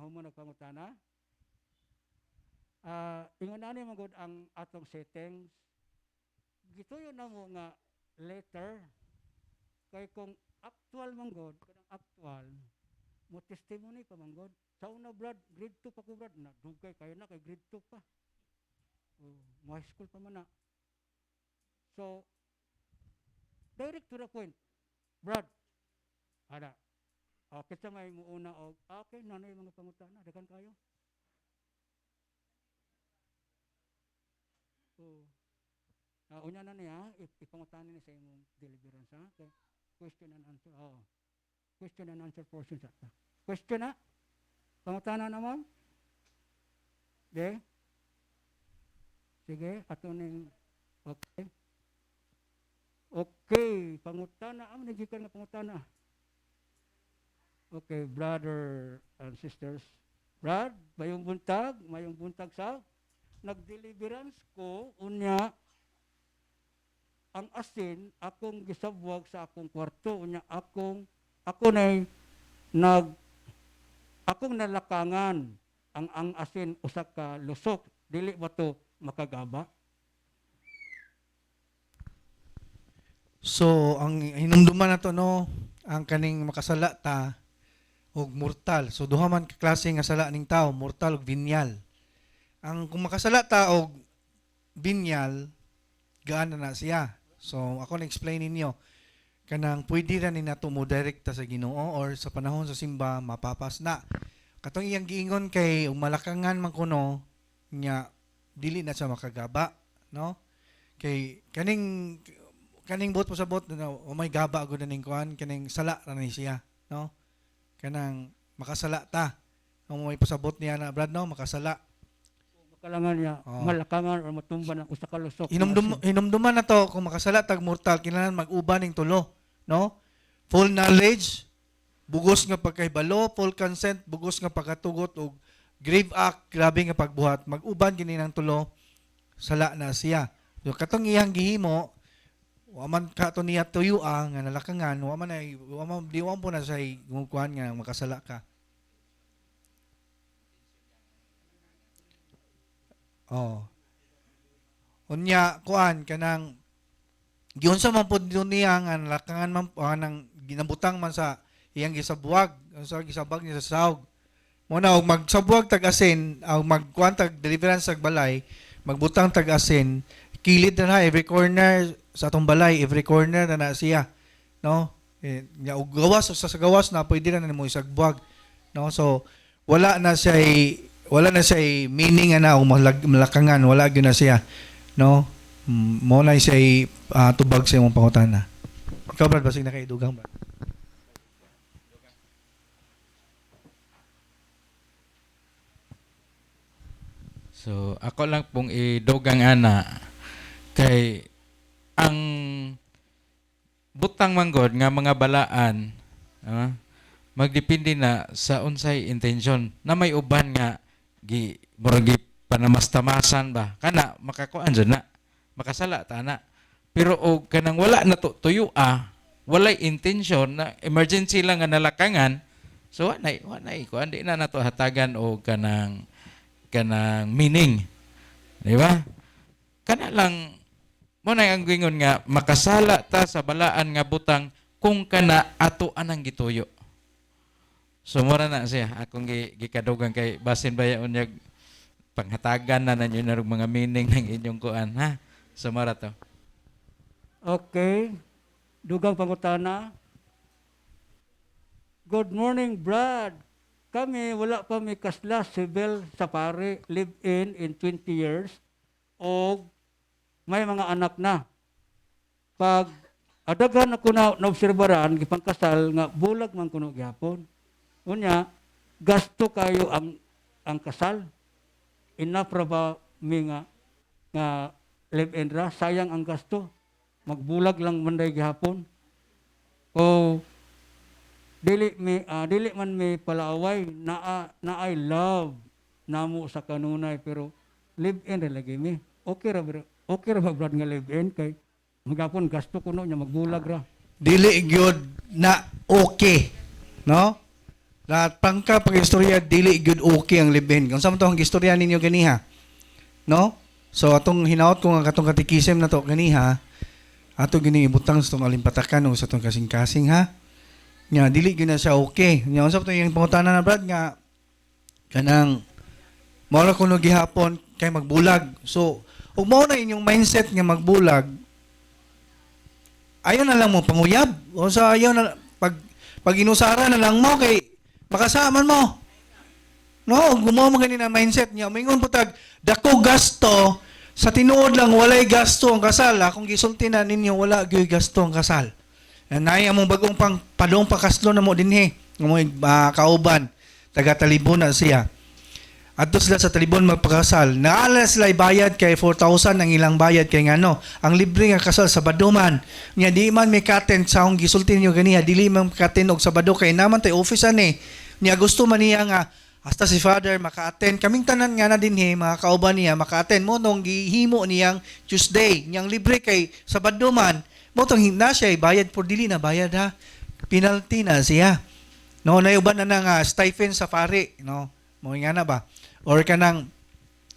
nahuman nagpangutana. Ah, ingon ani man gud ang atong settings. Gituyo na mo nga letter kay kung actual man gud, kanang actual mo testimony pa man gud. Sa una brad, grade 2 pa ko brad, na dugay kayo na kay grade 2 pa. Oh, mo high school pa man na. So, direct to the point. Brad, ada. Oh, kita may muuna og okay, nanay mga pangutana, dagan kayo. Oh. Ah, unya na niya, ip- ipangutana ni sa imong deliverance ha. Okay. Question and answer. Oh. Question and answer portion sa ta. Question na? Pangutana naman? De? Sige, ato ning okay. Okay, pangutana. Amo nagikan nga pangutana. Okay, brother and sisters. Brad, mayong buntag, mayong buntag sa nagdeliverance ko unya ang asin akong gisabwag sa akong kwarto unya akong ako nay nag akong nalakangan. Ang ang asin usa ka lusok. Dili ba to makagaba? So, ang hinumduman na to, no, ang kaning makasala og mortal. So, duha man ka klase nga sala ning tao, mortal ug binyal. Ang kung makasala ta og binyal, gaan na na siya. So, ako na-explain ninyo, kanang pwede ra ni nato mo direkta sa Ginoo or sa panahon sa simba mapapas na. Katong iyang giingon kay umalakangan man kuno nya dili na siya makagaba, no? Kay kaning kaning bot po sa bot na oh my gaba agud na ning kuan kaning sala ra ni siya no kanang makasala ta. Ang may pasabot niya na brad no makasala. Makalangan niya Oo. malakangan o matumba ng usa ka lusok nga hinumdum hinumduman na to kung makasala tag mortal kinahanglan mag-uban ning tulo no? Full knowledge bugos nga pagkahibalo full consent bugos nga pagkatugot og grave act grabe nga pagbuhat. Mag-uban kini ng tulo sala na siya. So katong iyang gihimo wa man ka to niya tuyo nga nalakangan wa man ay wa man di wa po na sa kuan nga makasala ka. Oh. Unya kuan kanang giun sa man pud niya nga nalakangan man ah, nang ginabutang man sa iyang gisabuwag sa gisabag niya sa sahog. Mo na og magsabuwag tag asin ang magkuan tag deliverance tag balay magbutang tag asin kilid na every corner sa atong balay every corner na na siya no? Eh, gawas sa, sa gawas na pwede na na mo isagbuwag no? So wala na siya wala na siya meaning na o malag- malakangan wala gyud na siya no? Mm, mo na siya ah, tubag sa imong pangutana. Ikaw brad basig na kay dugang ba So, ako lang pong idugang ana kay ang butang manggod nga mga balaan ah, magdepende na sa unsay intention na may uban nga gi murag panamastamasan ba kana makakuan dyan na makasala ta na pero og kanang wala na to tuyo ah walay intention na emergency lang nga nalakangan so wa na wa na kuan di na nato hatagan og kanang kanang meaning. Di ba? Kana lang mo na ang gingon nga makasala ta sa balaan nga butang kung kana ato anang gituyo. So na siya akong gi, gikadugang kay basin baya unyag panghatagan na nanyo na mga meaning ng inyong kuan ha. So to. okay dugang pangutana Good morning, Brad. Kami, wala pa may kasla civil sa pare, live in in 20 years, o may mga anak na. Pag adagan ako na naobserbaran, gipangkasal, nga bulag man kuno gyapon. Unya, gasto kayo ang ang kasal. Enough ra ba mi nga nga live in ra, sayang ang gasto. Magbulag lang manday gihapon. O dili mi ah, dili man mi palaaway na na I love namo sa kanunay pero live in ra lagi mi okay ra bro okay ra ba brad nga live in kay magapon gasto kuno nya magbulag ra dili gyud na okay no Lahat pangka pag istorya dili good okay ang libin. Kung sa to ang istorya ninyo ganiha. No? So atong hinaot ko nga katong katikisim na to ganiha, ato gini ibutang sa tong alimpatakan o sa tong kasing-kasing ha. Nya dili gyud na siya okay. Nya unsa to yung pangutana na brad nga kanang mao ra kuno gihapon kay magbulag. So ug mao na inyong mindset nga magbulag, ayaw na lang mo panguyab. O sa ayaw na pag pag inusara na lang mo kay makasaman mo. No, gumawa mo ganina mindset niya. Mingon putag dako gasto sa tinuod lang walay gasto ang kasal. Akong gisulti na ninyo wala gyud gasto ang kasal. Nay among bagong pang padong pakaslo na mo dinhi. Mo uh, kauban taga talibon na siya. Adto sila sa talibon magpakasal. Naala sila bayad kay 4,000 ang ilang bayad kay ngano. Ang libre nga kasal sa baduman. Nya di man may katen sa akong gisulti niyo ganiya dili man katen og sabado kay naman tay office ani. Nya gusto man niya nga hasta si father maka-attend kaming tanan nga na dinhi mga kauban niya maka-attend mo nung gihimo niyang Tuesday niyang libre kay sabado man mo tong na siya bayad for dili na bayad ha penalty na siya no nayuban na nang uh, stipend sa pare no mo nga na ba or kanang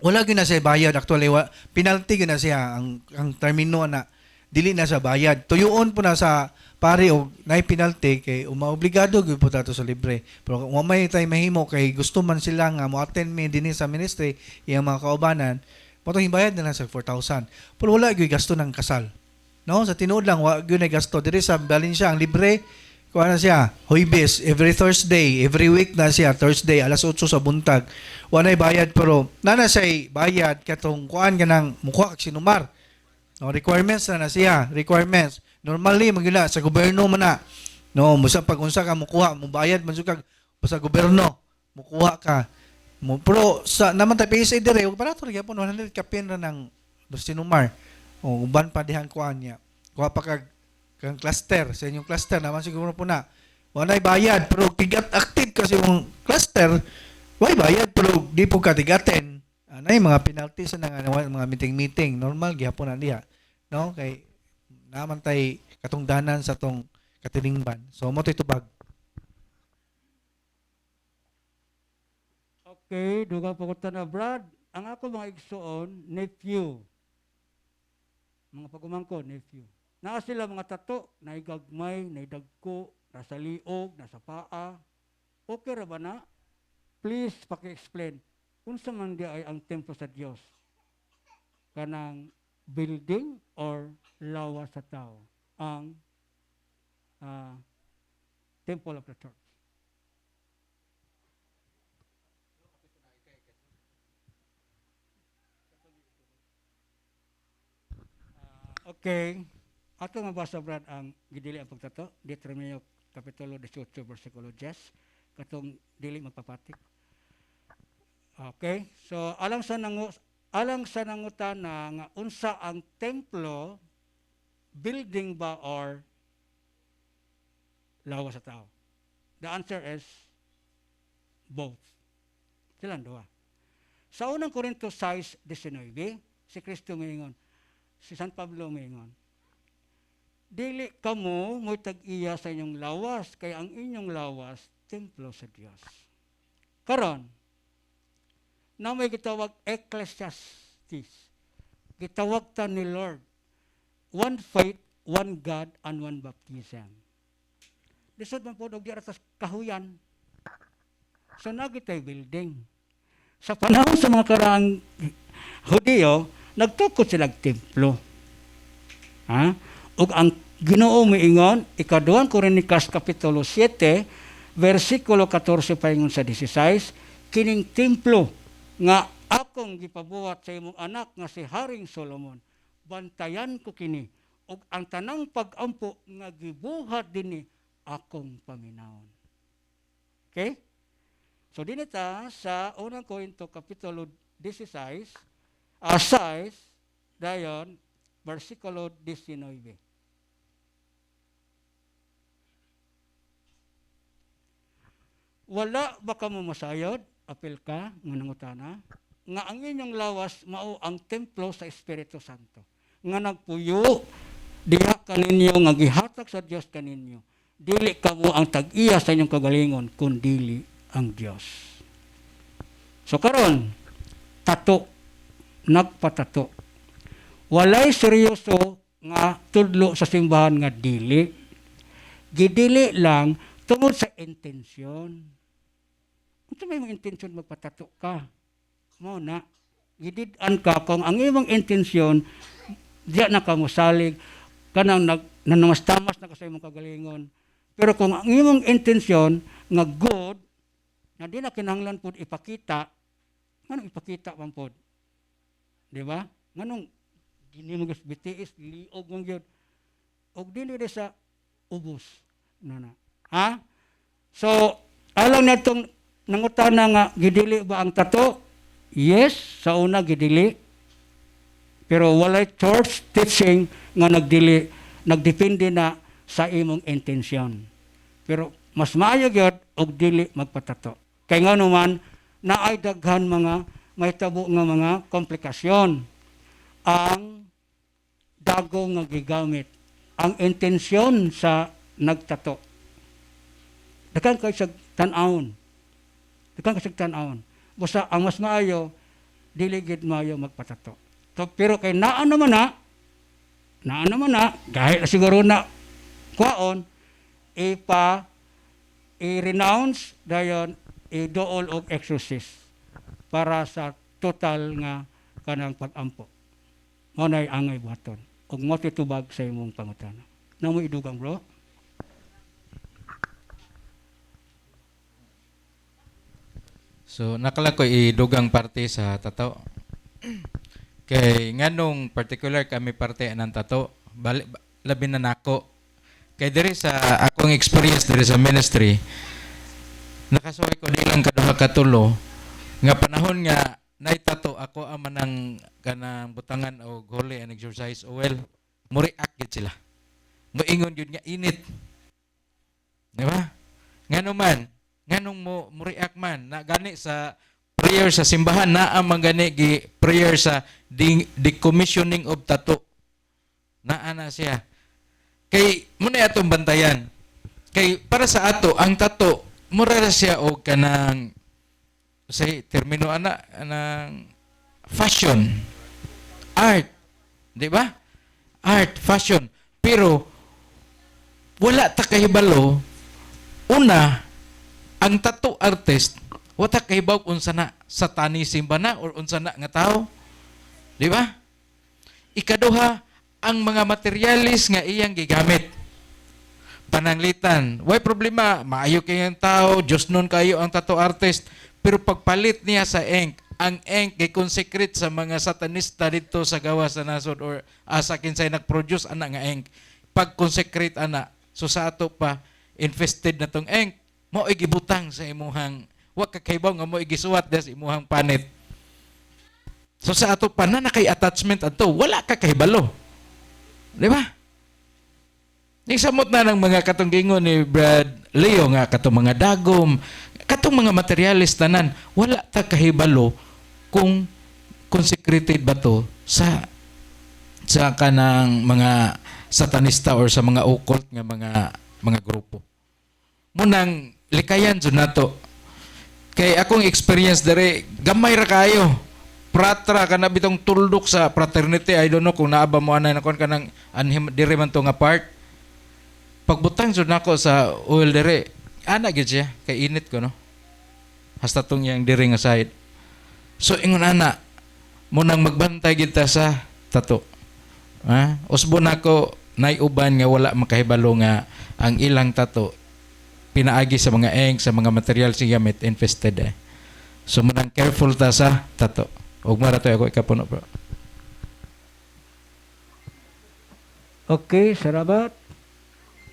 wala gyud na siya bayad. Actually wa, penalty gyud na siya. Ang ang termino na dili na sa bayad. Tuyoon po na sa pare og nay penalty kay umaobligado gyud po tato sa libre. Pero kung may tay mahimo kay gusto man sila nga mo attend me dinhi sa ministry iyang mga kaubanan mo to himbayad na lang sa 4,000 pero wala gyud gasto ng kasal. No? Sa tinuod lang wa gyud na gasto. Diri sa Valencia ang libre kuha na siya, Huibes, every Thursday, every week na siya, Thursday, alas 8 sa buntag. Wanay bayad, pero nana siya bayad, katong kuhaan ka ng mukha kag sinumar. No, requirements na na siya, requirements. Normally, magila, sa gobyerno man na. No, musa pag unsa ka mukuha, mo bayad man kag sa gobyerno, mukuha ka. Mo, pero sa naman tayo PSA dire, ug barato rin po 100 kapin ra ng sinumar. O uban pa dihan kuan niya. Kuha pa kag kang cluster sa inyong cluster naman siguro po na walay bayad pero kigat active kasi yung cluster way bayad pero di po katigaten anay mga penalty sa nga mga meeting meeting normal gihapon na diha no kay naman tay katungdanan sa tong katilingban so mo tubag Okay, duga po ko na Brad. Ang ako mga igsoon, nephew. Mga pagumangko, nephew. Naa sila mga tato, naigagmay, naidagko, nasa liog, nasa paa. Okay ra ba na? Please, paki-explain. Unsa man di ay ang templo sa Dios? Kanang building or lawa sa tao? Ang ah, temple of the church. Okay. Ato mabasa brad ang gidili ang pagtato. Deuteronomio Kapitulo 18 versikulo 10 katong dili magpapatik. Okay? So alang sa nangu alang sa nangutana nga unsa ang templo building ba or lawa sa tao? The answer is both. Silang duha. Sa unang Korinto 6:19, si Kristo ngayon, si San Pablo ngayon, dili kamo mo tag-iya sa inyong lawas, kay ang inyong lawas, templo sa Dios. Karon, na may gitawag Ecclesiastes. Gitawag ta ni Lord. One faith, one God, and one baptism. Lisod man po, di atas kahuyan. So, nagitay building. Sa panahon sa mga karaang Hudiyo, nagtukod sila templo. Ha? Ug ang Ginoo miingon, ikaduhang Korinikas kapitulo 7, versikulo 14 paingon sa 16, kining templo nga akong gipabuhat sa imong anak nga si Haring Solomon, bantayan ko kini ug ang tanang pag-ampo nga gibuhat dinhi akong paminawon. Okay? So dinita sa unang Korinto kapitulo 16, uh, 6, dayon, versikulo 19. Wala ba ka mo masayod? Apil ka, nga nangutana. Nga ang inyong lawas, mao ang templo sa Espiritu Santo. Nga nagpuyo, diha kaninyo, nga gihatag sa Dios kaninyo. dili kamo ang tag-iya sa inyong kagalingon kundili ang Dios. So karon tato nagpatato. Walay seryoso nga tudlo sa simbahan nga dili. Gidili lang tungod sa intensyon. Unsa may mong intensyon magpatato ka? Mo na gidid-an ka kung ang imong intensyon diya na ka mosalig kanang nag nanamastamas na ka sa imong kagalingon. Pero kung ang imong intensyon nga good na di na kinahanglan pud ipakita, nganong ipakita man pod? Di ba? Nganong dili mo gus BTS liog man gyud. Og dili sa ubos na na. Ha? So, alang na itong nangutana nga gidili ba ang tato? Yes, sa una gidili. Pero walay church teaching nga nagdili nagdepende na sa imong intensyon. Pero mas maayo gyud og dili magpatato. Kay nga naman naay daghan mga may tabo nga mga komplikasyon. Ang dago nga gigamit, ang intensyon sa nagtato. Dakan kay sa tan-awon. Sa tan-awon. Basta ang mas maayo dili gid maayo magpatato. So, pero kay naa naman na naa naman na dahil na siguro na kwaon ipa i-renounce dayon i-dool og exorcist para sa total nga kanang pag-ampo. Mao nay angay buhaton. Ug mo titubag sa imong pangutana. Namo idugang bro. So nakala ko idugang parte sa tato. Kay nganong particular kami parte ng tato, bali, ba- labi na nako. Kay diri sa akong experience diri sa ministry, nakasuway ko nilang kaduha ka tulo nga panahon nga nay tato ako ang manang kanang butangan o holy and exercise. Oil react gid sila. Moingon yun nga init. Di ba? Ngano man nganong mo mo react man na gani sa prayer sa simbahan na ang magani gi prayer sa decommissioning of tato naa na siya. Kay muna atong bantayan. Kay para sa ato ang tato mura na siya og kanang say termino ana anang fashion. Art. Di ba? Art fashion. Pero wala ta kahibalo una ang tattoo artist wala kahibaw unsa na satanism ba na or unsa na nga tao di ba ikaduha ang mga materialis nga iyang gigamit pananglitan. Way problema, maayo kayong tao, Diyos nun kayo ang tattoo artist. Pero pagpalit niya sa ink, ang ink kay consecrate sa mga satanista dito sa gawa sa nasod or asa kinsay nag-produce ana nga ink. Pag consecrate ana, so sa ato pa infested na tong ink, mo igibutang sa imuhang wa ka kaybaw nga mo igisuwat des imuhang panit. So sa ato pa na nakay attachment adto, wala ka kahibalo. Di ba? Ning samot na ng mga katong gingon ni Brad Leo nga katong mga dagom, katong mga materialis tanan, wala ta kahibalo kung consecrated ba to sa sa kanang mga satanista or sa mga occult nga mga mga grupo. Munang likayan jud nato. Kay akong experience dere, gamay ra kayo. Pratra ka na bitong tuldok sa fraternity. I don't know kung naaba mo anay na kon kanang anhim man to nga part pagbutang jud nako sa oil dire ana gid siya. Kay init ko no? Hasta tong yang dire nga side. So ingon ana mo nang magbantay gid ta sa tato. Ha? Usbo nako nay uban nga wala makahibalo nga ang ilang tato pinaagi sa mga eng sa mga material siya gamit infested eh. So mo nang careful ta sa tato. Ug mara to ako ikapuno bro. Okay, salamat.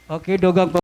Okay, dugang